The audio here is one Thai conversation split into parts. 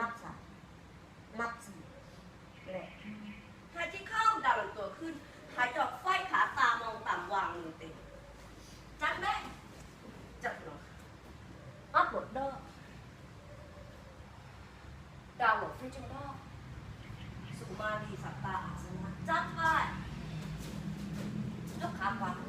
นับสามนับสี่แหละหายใจเข้าดาวลงตัวขึ้น หายใจออกไฟขาตามองต่ำวางมือเต็มจับไหมจับหรออัพหมดเด้อดาวหลบฟิจิโนสุมาลีสัตตาอาสนะจับไปยกขาขวา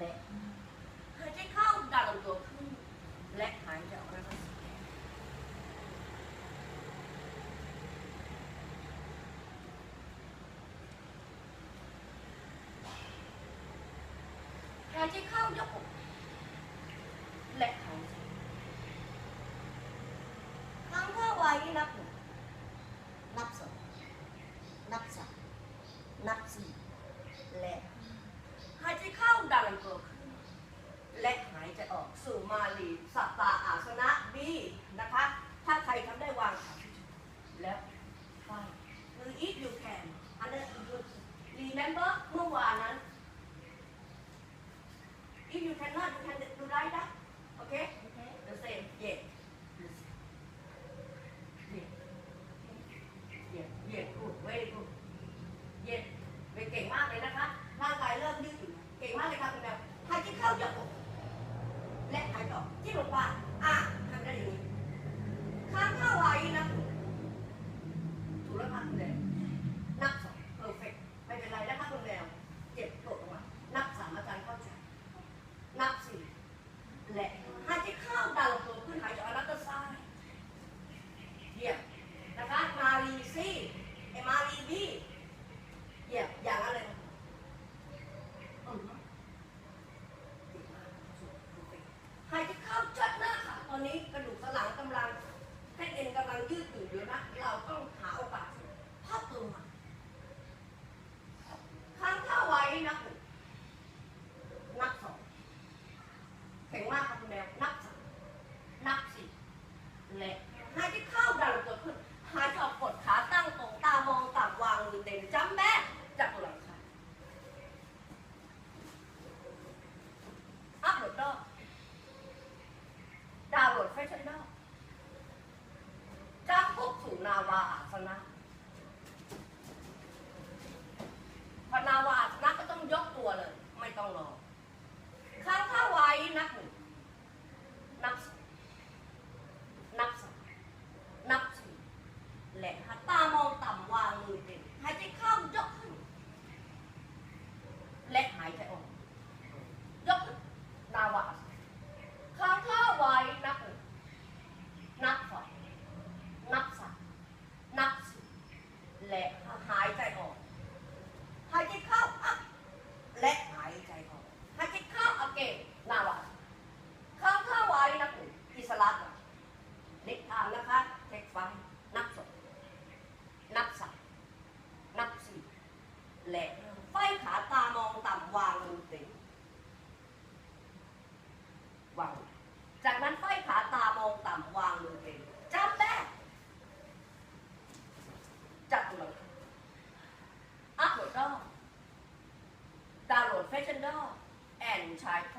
และหายใจเข้าดันลำตัวขึ้น และหายใจออกแล้วก็สูหายใจเข้ายกอก มาลีสัตตา 这种话啊分啦。 แหละไฟขาตามองต่ำวางลงเต็งวางจากนั้นไฟขาตามองต่ำวางลงเต็งจำได้จับตุลังอัพโหลดดอดาวโหลดเฟชชั่นดอแอนชายโค